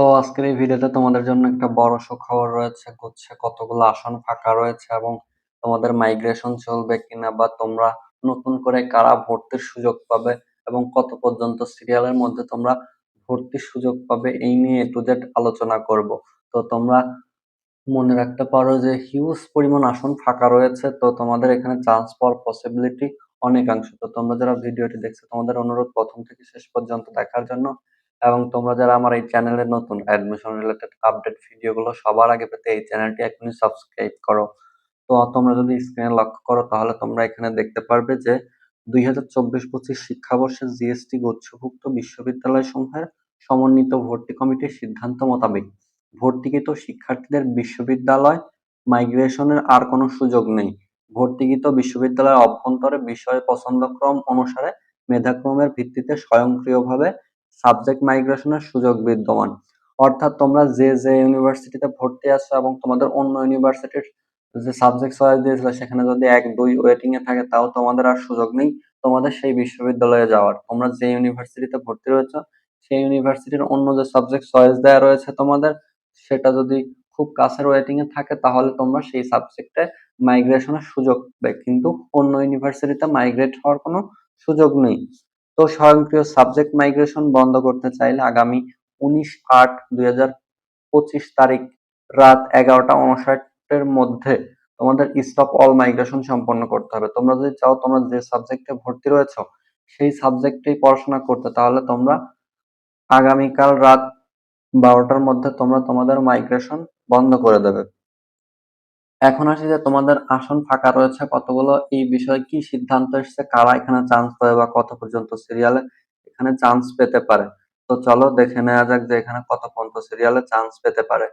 তো আজকের এই ভিডিওতে তোমাদের জন্য একটা বড় সুখবর রয়েছে গুচ্ছে কতগুলো আসন ফাঁকা রয়েছে এবং তোমাদের মাইগ্রেশন চলবে কিনা বা তোমরা নতুন করে কারা ভর্তির সুযোগ পাবে এবং কত পর্যন্ত সিরিয়ালের মধ্যে তোমরা ভর্তির সুযোগ পাবে এই নিয়ে টু জেড আলোচনা করব। তো তোমরা মনে রাখতে পারো যে হিউজ পরিমাণ আসন ফাঁকা রয়েছে, তো তোমাদের এখানে চান্স পাওয়ার পসিবিলিটি অনেকাংশ। তো তোমরা যারা ভিডিওটি দেখছ, তোমাদের অনুরোধ প্রথম থেকে শেষ পর্যন্ত দেখার জন্য এবং তোমরা যারা আমার এই চ্যানেলে নতুন অ্যাডমিশন রিলেটেড আপডেট ভিডিওগুলো সবার আগে পেতে এই চ্যানেলটি এখনই সাবস্ক্রাইব করো। তো তোমরা যদি স্ক্রিনে লক্ষ্য করো, তাহলে তোমরা এখানে দেখতে পারবে যে দুই হাজার চব্বিশ পঁচিশ শিক্ষাবর্ষে জিএসটি গুচ্ছভুক্ত বিশ্ববিদ্যালয় সমূহের সমন্বিত ভর্তি কমিটির সিদ্ধান্ত মোতাবেক ভর্তিকৃত শিক্ষার্থীদের বিশ্ববিদ্যালয় মাইগ্রেশনের আর কোনো সুযোগ নেই। ভর্তিকৃত বিশ্ববিদ্যালয়ের অভ্যন্তরে বিষয় পছন্দক্রম অনুসারে মেধাক্রমের ভিত্তিতে স্বয়ংক্রিয়ভাবে সাবজেক্ট মাইগ্রেশনের সুযোগ বিদ্যমান। অর্থাৎ তোমরা যে যে ইউনিভার্সিটিতে ভর্তি আছো এবং তোমাদের অন্য ইউনিভার্সিটির যে সাবজেক্ট চয়েস দিয়েছিল, সেখানে যদি এক, দুই ওয়েটিং এ থাকে, তাও তোমাদের আর সুযোগ নেই তোমাদের সেই বিশ্ববিদ্যালয়ে যাওয়ার। তোমরা যে ইউনিভার্সিটিতে ভর্তি রয়েছে, সেই ইউনিভার্সিটির অন্য যে সাবজেক্ট চয়েস দেওয়া রয়েছে তোমাদের, সেটা যদি খুব কাছের ওয়েটিং এ থাকে, তাহলে তোমরা সেই সাবজেক্টে মাইগ্রেশনের সুযোগ পাবে। কিন্তু অন্য ইউনিভার্সিটিতে মাইগ্রেট হওয়ার কোনো সুযোগ নেই। তো স্বয়ংক্রিয় সাবজেক্ট মাইগ্রেশন বন্ধ করতে চাইলে আগামী উনিশ আট দুই তারিখ রাত এগারোটা উনষাটের মধ্যে তোমাদের স্টপ অল মাইগ্রেশন সম্পন্ন করতে হবে। তোমরা যদি চাও তোমরা যে সাবজেক্টে ভর্তি রয়েছ, সেই সাবজেক্টেই পড়াশোনা করতে, তাহলে তোমরা আগামীকাল রাত বারোটার মধ্যে তোমরা তোমাদের মাইগ্রেশন বন্ধ করে দেবে। এখন আসি যে তোমাদের আসন ফাঁকা রয়েছে কতগুলো, এই বিষয়ে কি সিদ্ধান্ত এসছে, কারা এখানে চান্স পাবে বা কত পর্যন্ত সিরিয়ালে এখানে চান্স পেতে পারে? তো চলো দেখে নেওয়া যাক যে এখানে কত পর্যন্ত সিরিয়ালে চান্স পেতে পারে।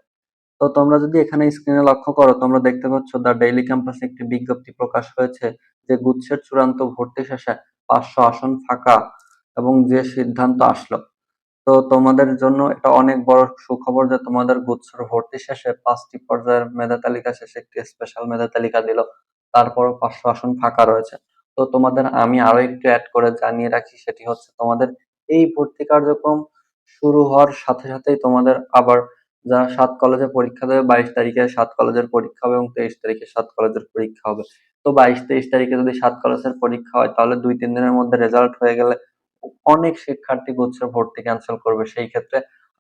তো তোমরা যদি এখানে স্ক্রিনে লক্ষ্য করো, তোমরা দেখতে পাচ্ছ দ্য ডেইলি ক্যাম্পাসে একটি বিজ্ঞপ্তি প্রকাশ হয়েছে যে গুচ্ছের চূড়ান্ত ভর্তি শেষে পাঁচশো আসন ফাঁকা এবং যে সিদ্ধান্ত আসলো। তো তোমাদের জন্য এটা অনেক বড় সুখবর যে তোমাদের গুচ্ছর ভর্তি শেষে পাঁচটি পর্যায়ের মেধা তালিকা শেষে একটি স্পেশাল মেধা তালিকা দিল। তারপরও পাঁচশো আসন ফাঁকা রয়েছে। তো তোমাদের আমি আরও একটু অ্যাড করে জানিয়ে রাখি, সেটি হচ্ছে তোমাদের এই ভর্তি কার্যক্রম শুরু হওয়ার সাথে সাথেই তোমাদের আবার যা সাত কলেজে পরীক্ষা দেবে, বাইশ তারিখে সাত কলেজের পরীক্ষা হবে এবং তেইশ তারিখে সাত কলেজের পরীক্ষা হবে। তো বাইশ, তেইশ তারিখে যদি সাত কলেজের পরীক্ষা হয়, তাহলে দুই, তিন দিনের মধ্যে রেজাল্ট হয়ে গেলে অনেক শিক্ষার্থী গুচ্ছ ভর্তি ক্যান্সেল করবে। সেই ক্ষেত্রে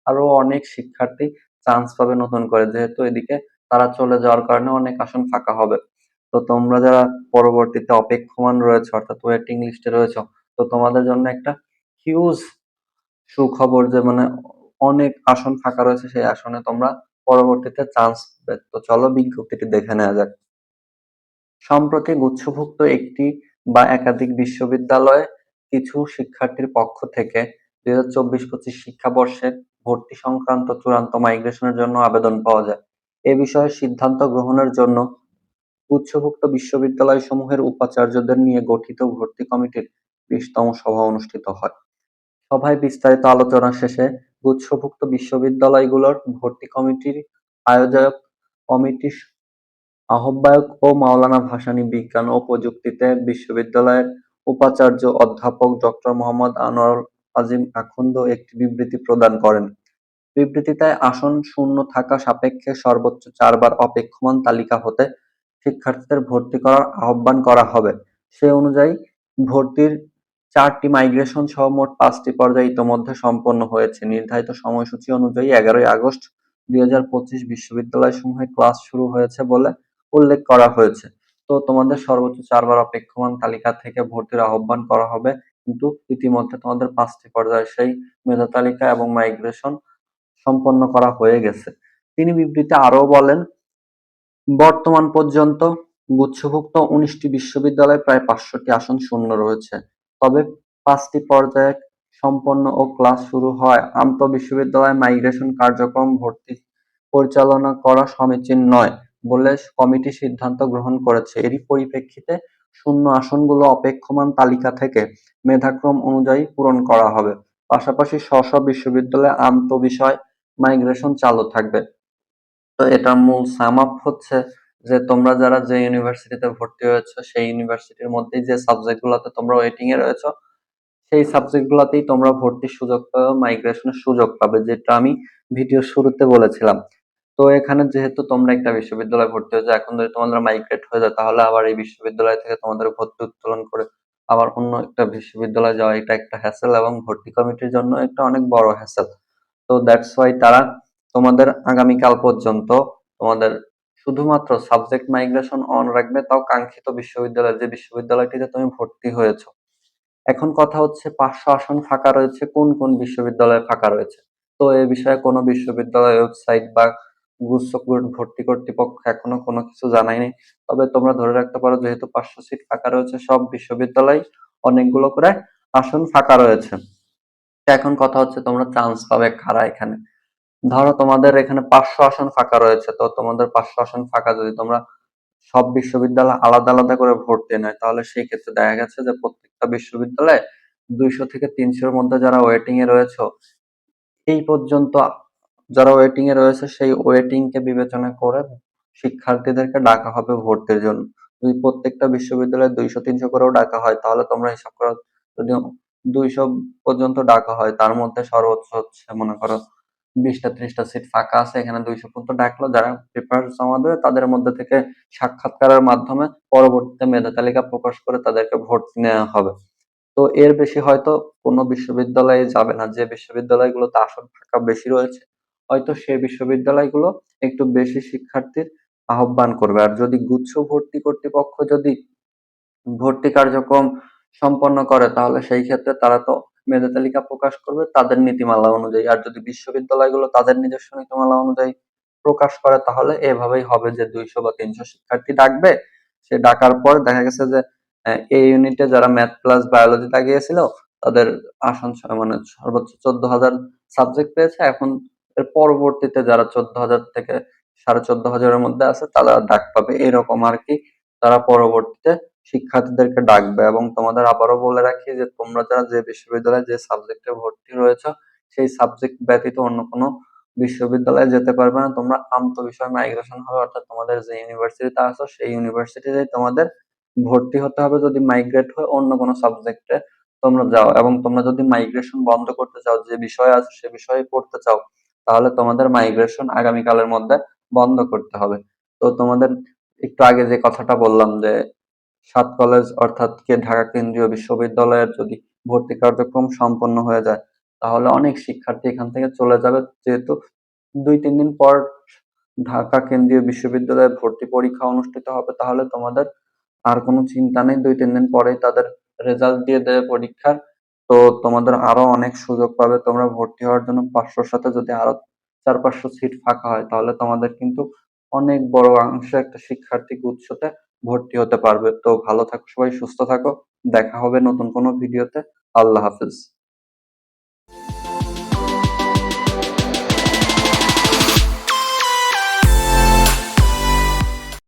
আরও অনেক শিক্ষার্থী চান্স পাবে নতুন করে। যেহেতু এদিকে তারা চলে যাওয়ার কারণে অনেক আসন ফাঁকা হবে। তো তোমরা যারা পরবর্তীতে অপেক্ষমান রয়েছে, অর্থাৎ ওয়েটিং লিস্টে রয়েছে, তো তোমাদের জন্য একটা হিউজ সুখবর যে মানে অনেক আসন ফাঁকা রয়েছে, সেই আসনে তোমরা পরবর্তীতে চান্স তো চলো বিজ্ঞপ্তিটি দেখে নেওয়া যাক। সম্প্রতি গুচ্ছভুক্ত একটি বা একাধিক বিশ্ববিদ্যালয়ে কিছু শিক্ষার্থীর পক্ষ থেকে দুই হাজার চব্বিশ পঁচিশ শিক্ষাবর্ষের ভর্তি সংক্রান্ত চূড়ান্ত মাইগ্রেশনের জন্য আবেদন পাওয়া যায়। এ বিষয়ে সিদ্ধান্ত গ্রহণের জন্য গুচ্ছভুক্ত বিশ্ববিদ্যালয় সমূহের উপাচার্যদের নিয়ে গঠিত ভর্তি কমিটির বিশতম সভা অনুষ্ঠিত হয়। সভায় বিস্তারিত আলোচনা শেষে গুচ্ছভুক্ত বিশ্ববিদ্যালয়গুলোর ভর্তি কমিটির আয়োজক, কমিটির আহ্বায়ক ও মাওলানা ভাসানী বিজ্ঞান ও প্রযুক্তিতে বিশ্ববিদ্যালয়ের উপাচার্য অধ্যাপক ডক্টর মোহাম্মদ আনোয়ার আজিম আখন্দ একটি বিবৃতি প্রদান করেন। বিবৃতিতে আসন শূন্য থাকা সাপেক্ষে সর্বোচ্চ চারবার অপেক্ষমান তালিকা হতে শিক্ষার্থীদের ভর্তি করার আহ্বান করা হবে। সে অনুযায়ী ভর্তির চারটি মাইগ্রেশন সহ মোট পাঁচটি পর্যায়ে ইতোমধ্যে সম্পন্ন হয়েছে। নির্ধারিত সময়সূচি অনুযায়ী এগারোই আগস্ট দুই হাজার পঁচিশ বিশ্ববিদ্যালয় সমূহে ক্লাস শুরু হয়েছে বলে উল্লেখ করা হয়েছে। তো তোমাদের সর্বোচ্চ চারবার অপেক্ষমান তালিকা থেকে ভর্তির আহ্বান করা হবে। কিন্তু ইতিমধ্যে তোমাদের পাঁচটি পর্যায়ে সেই মেধা তালিকা এবং মাইগ্রেশন সম্পন্ন করা হয়ে গেছে। তিনি বিবৃতি আরও বলেন, বর্তমান পর্যন্ত গুচ্ছভুক্ত উনিশটি বিশ্ববিদ্যালয়ে প্রায় পাঁচশোটি আসন শূন্য রয়েছে। তবে পাঁচটি পর্যায়ে সম্পন্ন ও ক্লাস শুরু হয়। আন্ত বিশ্ববিদ্যালয়ে মাইগ্রেশন কার্যক্রম ভর্তি পরিচালনা করা সমীচীন নয়। বলে কমিটি সিদ্ধান্ত গ্রহণ করেছে। এরই পরিপ্রেক্ষিতে শূন্য আসনগুলো অপেক্ষমান তালিকা থেকে মেধাক্রম অনুযায়ী পূরণ করা হবে। পাশাপাশি স্ব বিশ্ববিদ্যালয়ে আন্ত বিষয় মাইগ্রেশন চালু থাকবে। তো এটার মূল সাম আপ হচ্ছে যে তোমরা যারা যে ইউনিভার্সিটিতে ভর্তি হয়েছো, সেই ইউনিভার্সিটির মধ্যেই যে সাবজেক্ট গুলোতে তোমরা ওয়েটিং এ রয়েছো, সেই সাবজেক্ট গুলাতেই তোমরা ভর্তির সুযোগ পাবে, মাইগ্রেশনের সুযোগ পাবে, যেটা আমি ভিডিও শুরুতে বলেছিলাম। তো এখানে যেহেতু তোমরা একটা বিশ্ববিদ্যালয়ে ভর্তি হয়েছে, এখন যদি তোমাদের মাইগ্রেট হয়ে যায়, তাহলে আবার এই বিশ্ববিদ্যালয় থেকে তোমাদের ভর্তি উত্তোলন করে আবার অন্য একটা বিশ্ববিদ্যালয়ে যাওয়া এটা একটা হ্যাসেল এবং ভর্তি কমিটির জন্য একটা অনেক বড় হ্যাসেল তো দ্যাটস ওয়াই তারা তোমাদের আগামীকাল পর্যন্ত তোমাদের শুধুমাত্র সাবজেক্ট মাইগ্রেশন অন রাখবে, তাও কাঙ্ক্ষিত বিশ্ববিদ্যালয়, যে বিশ্ববিদ্যালয়টিতে তুমি ভর্তি হয়েছো। এখন কথা হচ্ছে পাঁচশো আসন ফাঁকা রয়েছে, কোন কোন বিশ্ববিদ্যালয়ে ফাঁকা রয়েছে? তো এ বিষয়ে কোনো বিশ্ববিদ্যালয় ওয়েবসাইট বা গুচ্ছ ভর্তি কর্তৃপক্ষ এখনও কোনো কিছু জানায়নি। তবে তোমরা ধরে রাখতে পারো, যেহেতু পাঁচশো সিট ফাঁকা রয়েছে, সব বিশ্ববিদ্যালয় অনেকগুলো করে আসন ফাঁকা রয়েছে। এখন কথা হচ্ছে তোমরা চান্স পাবে কারা এখানে। ধরো তোমাদের এখানে পাঁচশো আসন ফাঁকা রয়েছে, তো তোমাদের পাঁচশো আসন ফাঁকা যদি তোমরা সব বিশ্ববিদ্যালয় আলাদা আলাদা করে ভর্তি নেয়, তাহলে সেই ক্ষেত্রে দেখা গেছে যে প্রত্যেকটা বিশ্ববিদ্যালয়ে দুইশো থেকে তিনশোর মধ্যে যারা ওয়েটিং এ রয়েছে, এই পর্যন্ত যারা ওয়েটিং এ রয়েছে, সেই ওয়েটিং কে বিবেচনা করে শিক্ষার্থীদেরকে ডাকা হবে ভর্তির জন্য। যদি প্রত্যেকটা বিশ্ববিদ্যালয়ে দুইশো, তিনশো করেও ডাকা হয়, তাহলে তোমরা হিসাব করো যদি দুইশো পর্যন্ত ডাকা হয়, তার মধ্যে সর্বোচ্চ হচ্ছে, মনে করো, বিশটা, ত্রিশটা সিট ফাঁকা আছে, এখানে দুইশো পর্যন্ত ডাকলো। যারা পেপার জমা দেবে, তাদের মধ্যে থেকে সাক্ষাৎকারের মাধ্যমে পরবর্তীতে মেধা তালিকা প্রকাশ করে তাদেরকে ভর্তি নেওয়া হবে। তো এর বেশি হয়তো কোনো বিশ্ববিদ্যালয়ে যাবে না। যে বিশ্ববিদ্যালয়গুলোতে আসন ফাঁকা বেশি রয়েছে হয়তো সেই বিশ্ববিদ্যালয়গুলো একটু বেশি শিক্ষার্থীর আহ্বান করবে। আর যদি গুচ্ছ ভর্তি কর্তৃপক্ষ যদি ভর্তি কার্যক্রম সম্পন্ন করে, তাহলে সেই ক্ষেত্রে তারা তো মেধা তালিকা প্রকাশ করবে তাদের নীতিমালা অনুযায়ী। আর যদি বিশ্ববিদ্যালয়গুলো তাদের নিজস্ব নীতিমালা অনুযায়ী প্রকাশ করে, তাহলে এভাবেই হবে যে দুইশো বা তিনশো শিক্ষার্থী ডাকবে। সে ডাকার পর দেখা গেছে যে এই ইউনিটে যারা ম্যাথ প্লাস বায়োলজি লাগিয়েছিল, তাদের আসন মানে সর্বোচ্চ চোদ্দ হাজার সাবজেক্ট পেয়েছে। এখন এর পরবর্তীতে যারা চোদ্দ হাজার থেকে সাড়ে চোদ্দ হাজারের মধ্যে আছে, তারা ডাক পাবে এরকম আর কি। তারা পরবর্তীতে শিক্ষার্থীদেরকে ডাকবে এবং তোমাদের আবারও বলে রাখি যে, তোমরা যারা যে বিশ্ববিদ্যালয়ে যে সাবজেক্টে ভর্তি রয়েছে, সেই সাবজেক্ট ব্যতীত অন্য কোনো বিশ্ববিদ্যালয়ে যেতে পারবে না। তোমরা আন্ত বিষয় মাইগ্রেশন হবে, অর্থাৎ তোমাদের যে ইউনিভার্সিটিতে আছো, সেই ইউনিভার্সিটিতে তোমাদের ভর্তি হতে হবে। যদি মাইগ্রেট হয় অন্য কোনো সাবজেক্টে তোমরা যাও এবং তোমরা যদি মাইগ্রেশন বন্ধ করতে চাও, যে বিষয় আছে সে বিষয়ে পড়তে চাও তাহলে তোমাদের মাইগ্রেশন আগামীকালের মধ্যে বন্ধ করতে হবে। তো তোমাদের একটু আগে যে কথাটা বললাম যে, সাত কলেজ অর্থাৎ কে ঢাকা কেন্দ্রীয় বিশ্ববিদ্যালয়ের যদি ভর্তি কার্যক্রম সম্পন্ন হয়ে যায়, তাহলে অনেক শিক্ষার্থী এখান থেকে চলে যাবে। যেহেতু দুই, তিন দিন পর ঢাকা কেন্দ্রীয় বিশ্ববিদ্যালয়ে ভর্তি পরীক্ষা অনুষ্ঠিত হবে, তাহলে তোমাদের আর কোনো চিন্তা নেই। দুই, তিন দিন পরেই তাদের রেজাল্ট দিয়ে দেবে পরীক্ষার। তো তোমাদের আরও অনেক সুযোগ পাবে। তোমরা ভর্তি হওয়ার জন্য পাঁচশোর সাথে যদি আরও চার পাঁচশো সিট ফাঁকা হয়, তাহলে তোমাদের কিন্তু অনেক বড় অংশে একটা শিক্ষার্থী উৎসতে ভর্তি হতে পারবে। তো ভালো থাকো সবাই, সুস্থ থাকো। দেখা হবে নতুন কোনো ভিডিওতে আল্লাহ হাফিজ।